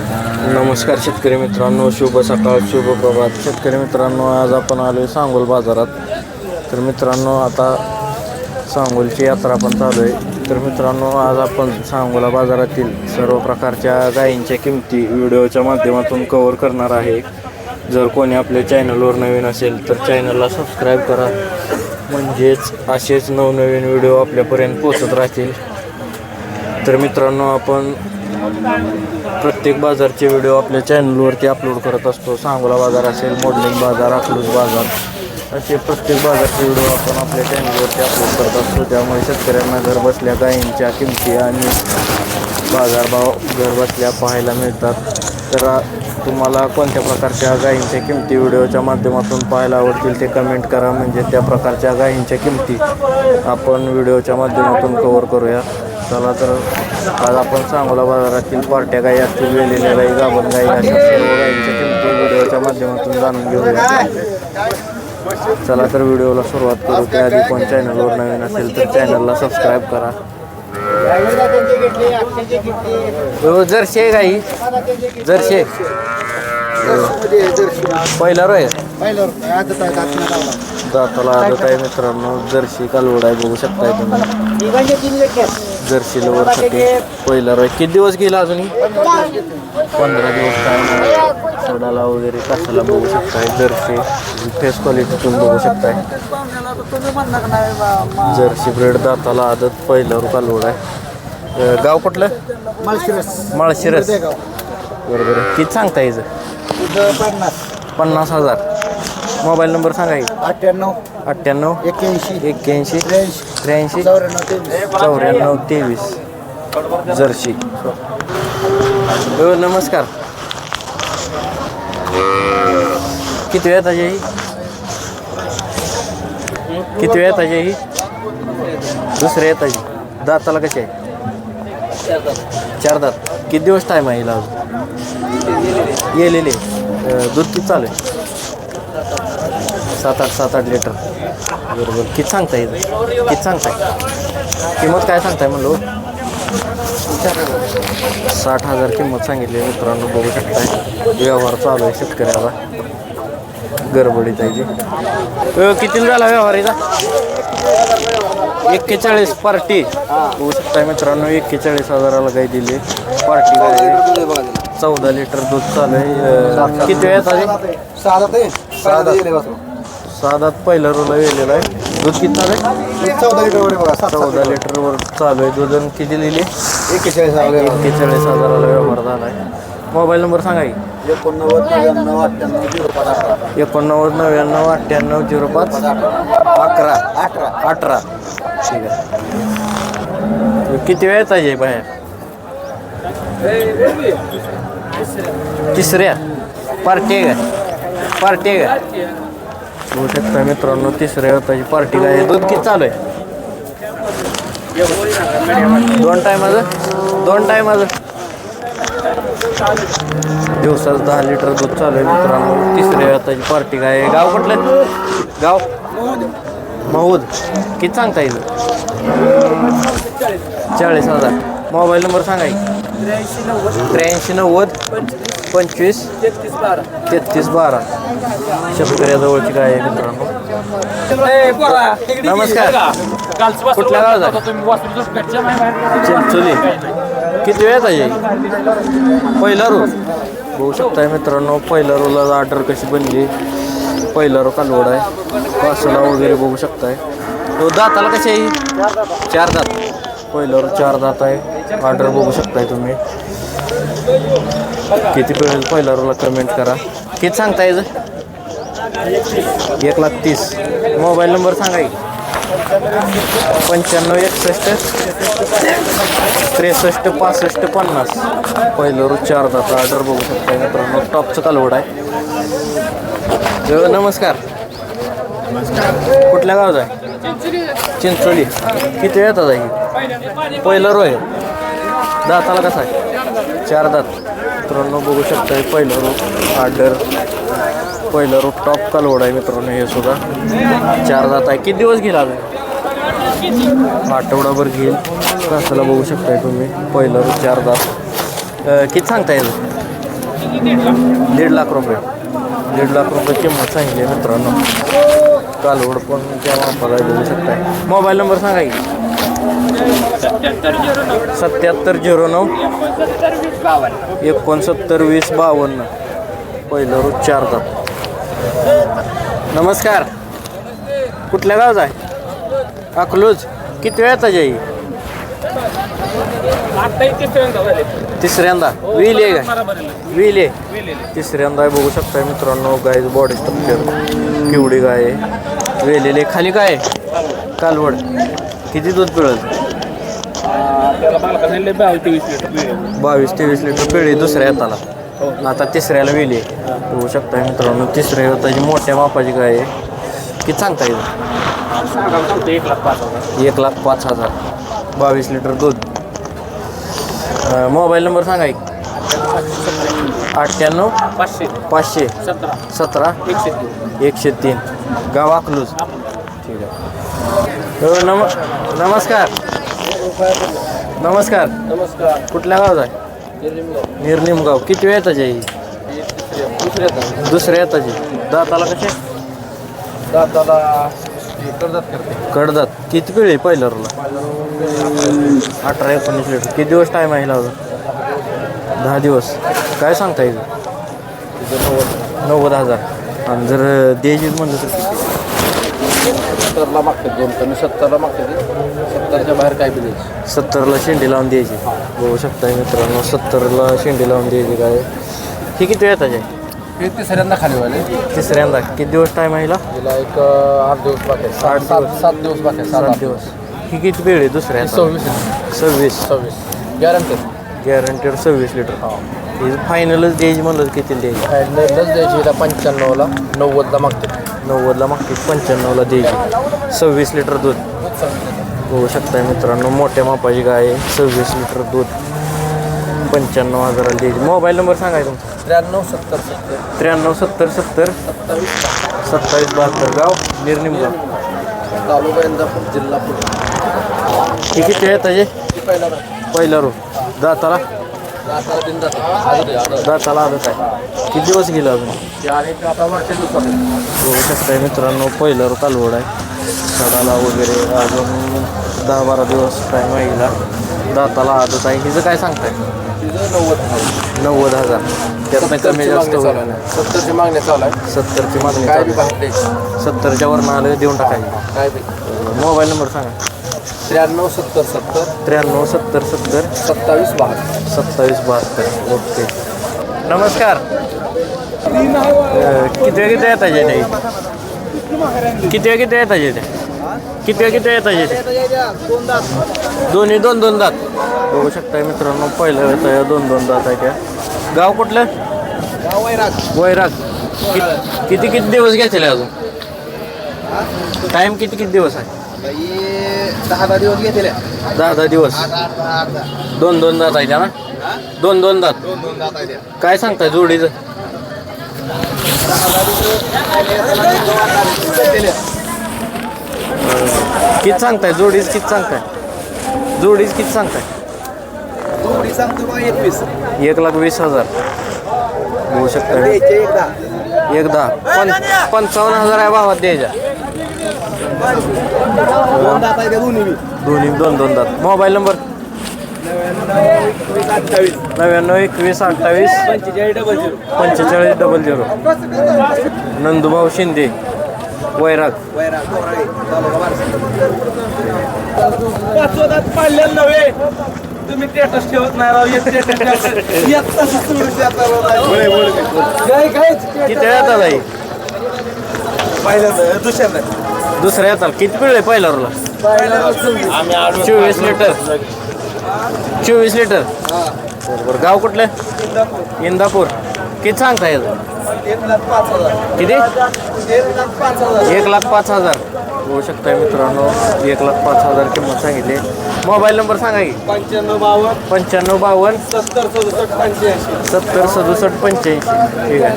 नमस्कार शेतकरी मित्रांनो शुभ सकाळ शुभ प्रभात. शेतकरी मित्रांनो आज आपण आलो आहे सांगोल बाजारात. तर मित्रांनो आता सांगोलची यात्रा पण चालू आहे. तर मित्रांनो आज आपण सांगोला बाजारातील सर्व प्रकारच्या गायींच्या किमती व्हिडिओच्या माध्यमातून कवर करणार आहे. जर कोणी आपल्या चॅनलवर नवीन असेल तर चॅनलला सबस्क्राईब करा. म्हणजेच असेच नवनवीन व्हिडिओ आपल्यापर्यंत पोचत राहतील. तर मित्रांनो आपण प्रत्येक बाजारचे व्हिडिओ आपल्या चॅनलवरती अपलोड करत असतो. सांगोला बाजार असेल मॉडलिंग बाजार अकलूज बाजार असे प्रत्येक बाजारचे व्हिडिओ आपण आपल्या चॅनलवरती अपलोड करत असतो. त्यामुळे शेतकऱ्यांना घर बसल्या गायींच्या किमती आणि बाजारभाव घर बसल्या पाहायला मिळतात. तर तुम्हाला कोणत्या प्रकारच्या गायींच्या किमती व्हिडिओच्या माध्यमातून पाहायला आवडतील ते कमेंट करा. म्हणजे त्या प्रकारच्या गायींच्या किमती आपण व्हिडिओच्या माध्यमातून कवर करूया. चला तर आज आपण सांगोला बाजारातील पार्ट्या काही असतील वेलेल्या गाई गाभण गाई अशा सर्व गाईंच्या किमती व्हिडिओच्या माध्यमातून जाणून घेऊया. चला तर व्हिडिओला सुरुवात करू. त्याआधी कोण चॅनलवर नवीन असेल तर चॅनलला सबस्क्राईब करा. हो, जर्सी आहे गाई. जर्सी आहे. पहिला रोय दाताला आदत आहे मित्रांनो. जर्सी कालवड आहे बघू शकताय तुम्ही. जर्सी लवरसाठी पहिला रोय. किती दिवस गेला अजूनही? पंधरा दिवस काय सोडाला वगैरे कशाला बघू शकताय? जर्सी फेस क्वालिटी तुम्ही बघू शकताय. जर्सी ब्रेड दाताला आदत पहिल्यावर कालवड आहे. अं, गाव कुठलं? माळशिरस. बरोबर आहे. किती सांगता याचं पन्नास. पन्नास हजार. मोबाईल नंबर सांगा. अठ्ठ्याण्णव. अठ्ठ्याण्णव. एक्क्याऐंशी. एक्क्याऐंशी. त्र्याऐंशी. त्र्याऐंशी. चौऱ्याण्णव तेवीस. चौऱ्याण्णव तेवीस. जर्शी हो नमस्कार. किती वेळ ताजी ही किती वेळ ताजी ही दुसऱ्या येताची दाताला कशी आहे? चार दात. किती दिवस टाईम आहे हिला अजून? गेलेले अं, दूध किती चालू आहे? सात आठ सात आठ लिटर. बरोबर. किती सांगताय? किती सांगताय? किंमत काय सांगताय म्हणलो? साठ हजार किंमत सांगितली मित्रांनो बघू शकताय. व्यवहार चालू आहे शेतकऱ्याला गडबडीत आहे किती झाला व्यवहारीचा एक्केचाळीस पार्टी. बघू शकताय मित्रांनो एक्केचाळीस हजाराला काही दिली. पार्टी काय चौदा लिटर दूध चालू आहे. किती ते. सहा साधात पहिला रोला वेलेला आहे. दूध किती चालू आहे? चौदा लिटर वगैरे बघा चौदा लिटरवर चालू आहे. दूध आणि किती लिहिली? एक्केचाळीस वगैरे एक्केचाळीस हजाराला व्यवहार झाला आहे. मोबाईल नंबर सांगा की. एकोणनव्वद नव्याण्णव अठ्ठ्याण्णव झिरो पाच अठरा. एकोणनव्वद नव्याण्णव अठ्ठ्याण्णव झिरो पाच. अकरा. अठरा. अठरा. ठीक आहे. किती वेळ आहे बाहेर? तिसऱ्या. पार्टी आहे का? पार्टी आहे का? बघू शकता मित्रांनो तिसऱ्या येताची पार्टी काय आहे. दूध किती चालू आहे? दोन टायमाचं दोन टायमाचं दिवसाच दहा लिटर दूध चालू आहे मित्रांनो. तिसऱ्या येताची पार्टी काय आहे. गाव कुठलं? गाव? महूद किती सांगता येईल चाळीस हजार. मोबाईल नंबर सांगा की. त्र्याऐंशी नव्वद पंचवीस तेहतीस बारा. शेतकऱ्याजवळची काय आहे मित्रांनो. नमस्कार. कुठल्या गावाचा चिंचोली. किती वेळ आहे? पहिला रो बघू शकताय मित्रांनो पहिला रोला ऑर्डर कशी बनली? पहिला रो कालवड आहे. कासला वगैरे बघू शकताय. तो दाताला कशी आहे? चार दात. पहिला रो चार दात आहे. ऑर्डर बघू शकताय तुम्ही. किती वेळ पहिला रोला कमेंट करा. किती सांगता एक लाख तीस. मोबाईल नंबर सांगा पंच्याण्णव एकसष्ट त्रेसष्ट पासष्ट पन्नास. पहिलं रोज चार दात. ऑर्डर बघू शकता मित्रांनो. टॉपचं कालवड आहे? हो नमस्कार. कुठल्या गावात आहे? चिंचोली. किती येतात आहे पहिलं रो आहे. दाताला कसा आहे? चार दात. मित्रांनो बघू शकता पहिलं रो आडर पहिलं रो टॉप कालवड आहे मित्रांनो हे सुद्धा. चार दात आहे. किती दिवस गेला आठवडाभर घेईल. कासाला बघू शकताय तुम्ही. पहिलं रो चार दात. किती सांगता येईल दीड लाख रुपये. दीड लाख रुपये किंमत सांगितली आहे मित्रांनो. कालवड पण त्या मापाला देऊ शकताय. मोबाईल नंबर सांगा की. सत्याहत्तर झिरो नऊ. एकोणसत्तर वीस बावन्न. पहिलं रोज चार दात नमस्कार. कुठल्या गावचा आहे? अकलूज. किती वेळाचा येईल तिसऱ्यांदा. व्हील आहे. काय व्हील आहे तिसऱ्यांदा बघू शकताय मित्रांनो गाय बॉडी स्ट्रक्चर केवढी गाय आहे. वेलेले खाली काय कालवड. किती दूध पिळत बावीस तेवीस लिटर पिळी दुसऱ्या हाताला. आता तिसऱ्याला वेली आहे. बघू शकताय मित्रांनो तिसऱ्या हाताची मोठ्या मापाची गाय आहे. किती सांगता येईल? एक लाख पाच हजार एक लाख पाच हजार. बावीस लिटर दूध. अं, मोबाईल नंबर सांगा एक. अठ्ठ्याण्णव पाचशे. पाचशे. सतरा. सतरा. एकशे तीन. एकशे तीन. गाव अकलूज. ठीक आहे. हो नम नमस्कार. नमस्कार. नमस्कार. कुठल्या गावात आहे? निर्निमगाव. किती वेळ येताची आहे ही दुसऱ्या दुसऱ्या येताची दाताला कसे? दाताला कडदात किती पिळे पहिल्या रोला अठरा एकोणीस लिटर. किती दिवस टाईम आहे लावला दहा दिवस. काय सांगता येईल नव्वद हजार. आणि जर द्यायची म्हणलं तर किती? सत्तरला मागते दोन कमी सत्तरला मागते ते सत्तरच्या बाहेर काय बी द्यायची. सत्तरला शेंडी लावून द्यायची. बघू शकताय मित्रांनो सत्तरला शेंडी लावून द्यायची काय? ही किती वेळ आहे? हे तिसऱ्यांदा खाली व्हायला. तिसऱ्यांदा. किती दिवस टाईम आहे हिला? तिला एक आठ दिवस बाकी आहे. आठ सात सात सात दिवस बाकी आहे. सात सात आठ दिवस. ही किती वेळ आहे? दुसऱ्या? सव्वीस आहे. सव्वीस. सव्वीस. गॅरंटी गॅरंटेड सव्वीस लिटर ही. फायनलच द्यायची म्हणलं तर किती द्यायची हँडलच द्यायची हिला पंच्याण्णवला नव्वदला मागते. नव्वदला मागते. पंच्याण्णवला द्यायची सव्वीस लिटर दूध. बघू शकताय मित्रांनो मोठ्या मापाची गाय आहे. सव्वीस लिटर दूध. पंच्याण्णव हजाराला द्यायची मोबाईल नंबर सांगाय तुमचा. त्र्याण्णव सत्तर सत्तर. त्र्याण्णव सत्तर सत्तर. सत्तावीस सत्तावीस बहात्तर. गाव निर्निमगाव. तालुका इंदापूर जिल्हा पुणे हे किती आहे त्याचे पहिला पहिला रो दाताला? दाताला आदत आहे किती दिवस गेला अजून? एक आता दिवसात बघू शकताय मित्रांनो पहिला रो कालवड आहे. सडाला वगैरे अजून दहा बारा दिवस टाईम आहे हिला. दाताला आदत आहे. हिचं काय सांगताय? तिचं नव्वद नव्वद हजार. त्यातनं कमी जास्त होईल. सत्तरची मागणी चालू आहे. सत्तरची मागणी काय बी चालू आहे. बाहेर द्यायची सत्तरच्या वरनं आलं देऊन टाकायची. काय बी. मोबाईल नंबर सांगा. त्र्याण्णव सत्तर सत्तर. त्र्याण्णव सत्तर सत्तर. सत्तावीस बहात्तर सत्तावीस बहात्तर. ओके. नमस्कार. अं, किती वेळ किती येतात येते किती वेळ किती येतात येते किती किती येत येते दोन्ही दोन दोन दात. बघू शकताय मित्रांनो पहिलं येत आहे दोन दोन दात आहे त्या. गाव कुठलं? वैराग. कि- किती किती दिवस घ्यायचे अजून? टाईम किती किती दिवस आहे? दहा दहा दिवस घेतले दहा दहा दिवस. दोन दोन दात आहे त्या ना? दोन दोन दात. काय सांगताय जोडीचं? किती सांगताय? जोडीच किती सांगताय? जोडीच किती सांगताय? जोडी सांगतो बघा एकवीस. एक लाख वीस हजार. होऊ शकतं एकदा एकदा पं पंचावन्न हजार आहे भावात द्यायच्या. दोन्ही दोन दोन दात. Mobile number? अठ्ठावीस नव्याण्णव एकवीस अठ्ठावीस. पंचेचाळीस डबल झिरो. पंचेचाळीस डबल झिरो. नंदुभाऊ शिंदे. वैराग. बारसा पाडल्या नव्हे. तुम्ही स्टेटस ठेवत नाही राव काय किती येतात आहे पहिल्यांदा दुसऱ्यांदा. दुसऱ्या येतात किती पिळे पहिला रोला चोवीस लिटर. चोवीस लिटर. बरोबर. गाव कुठलं? इंदापूर. किती सांगता येत एक लाख पाच हजार. किती? एक लाख पाच हजार. होऊ शकताय मित्रांनो एक लाख पाच हजार किंमत सांगितली. मोबाईल नंबर सांगा की. पंच्याण्णव बावन्न. पंच्याण्णव बावन्न. सत्तर सदुसष्ट पंच्याऐंशी. सत्तर सदुसष्ट पंच्याऐंशी. ठीक आहे.